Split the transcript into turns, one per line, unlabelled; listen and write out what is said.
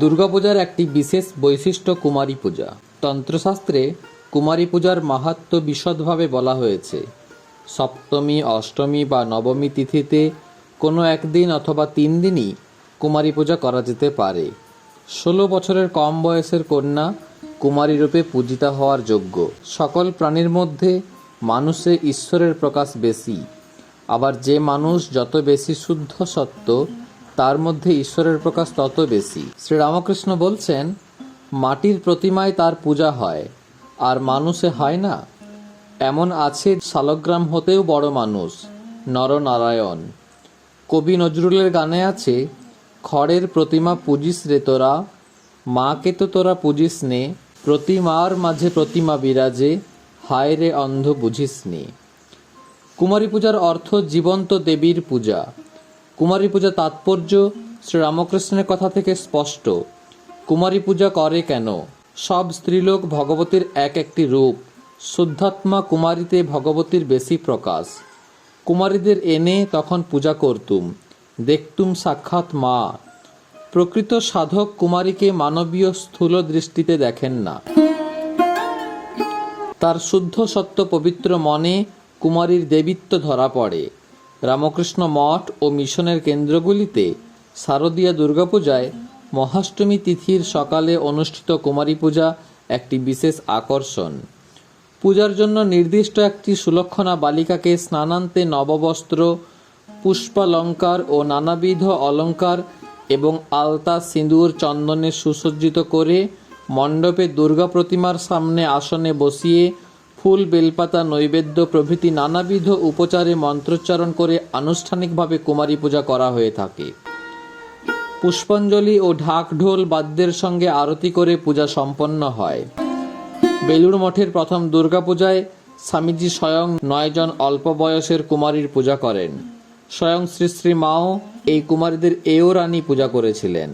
দুর্গাপূজার একটি বিশেষ বৈশিষ্ট্য কুমারী পূজা। তন্ত্রশাস্ত্রে কুমারী পূজার মাহাত্ম্য বিশদভাবে বলা হয়েছে। সপ্তমী, অষ্টমী বা নবমী তিথিতে কোনো একদিন অথবা তিন দিনই কুমারী পূজা করা যেতে পারে। ষোলো বছরের কম বয়সের কন্যা কুমারী রূপে পূজিতা হওয়ার যোগ্য। সকল প্রাণীর মধ্যে মানুষে ঈশ্বরের প্রকাশ বেশি। আবার যে মানুষ যত বেশি শুদ্ধ সত্য তার মধ্যে ঈশ্বরের প্রকাশ তত বেশি। শ্রীরামকৃষ্ণ বলছেন, মাটির প্রতিমায় তার পূজা হয়, আর মানুষে হয় না। এমন আছে শালগ্রাম হতেও বড় মানুষ, নরনারায়ণ। কবি নজরুলের গানে আছে, খড়ের প্রতিমা পুজিস রে তোরা, মাকে তো তোরা পুজিস নে। প্রতিমার মাঝে প্রতিমা বিরাজে, হায় রে অন্ধ বুঝিস নে। কুমারী পূজার অর্থ জীবন্ত দেবীর পূজা। কুমারী পূজা তাৎপর্য শ্রীরামকৃষ্ণের কথা থেকে স্পষ্ট। কুমারী পূজা করে কেন? সব স্ত্রীলোক ভগবতীর এক একটি রূপ। শুদ্ধাত্মা কুমারীতে ভগবতীর বেশি প্রকাশ। কুমারীদের এনে তখন পূজা করতুম। দেখতুম সাক্ষাৎ মা। প্রকৃত সাধক কুমারীকে মানবীয় স্থূল দৃষ্টিতে দেখেন না। তার শুদ্ধ সত্য পবিত্র মনে কুমারীর দেবীত্ব ধরা পড়ে। রামকৃষ্ণ মঠ ও মিশনের কেন্দ্রগুলিতে শারদীয়া দুর্গাপূজায় মহাষ্টমী তিথির সকালে অনুষ্ঠিত কুমারী পূজা একটি বিশেষ আকর্ষণ। পূজার জন্য নির্দিষ্ট একটি সুলক্ষণা বালিকাকে স্নানান্তে নববস্ত্র, পুষ্পালঙ্কার ও নানাবিধ অলঙ্কার এবং আলতা, সিঁদুর, চন্দনে সুসজ্জিত করে মণ্ডপে দুর্গা প্রতিমার সামনে আসনে বসিয়ে ফুল, বেলপাতা, নৈবেদ্য প্রভৃতি নানাবিধ উপচারে মন্ত্রোচ্চারণ করে আনুষ্ঠানিকভাবে কুমারী পূজা করা হয়ে থাকে। পুষ্পাঞ্জলি ও ঢাক ঢোল বাদ্যের সঙ্গে আরতি করে পূজা সম্পন্ন হয়। বেলুড় মঠের প্রথম দুর্গাপূজায় স্বামীজি স্বয়ং নয়জন অল্প বয়সের কুমারীর পূজা করেন। স্বয়ং শ্রী শ্রী মাও এই কুমারীদের এও রানী পূজা করেছিলেন।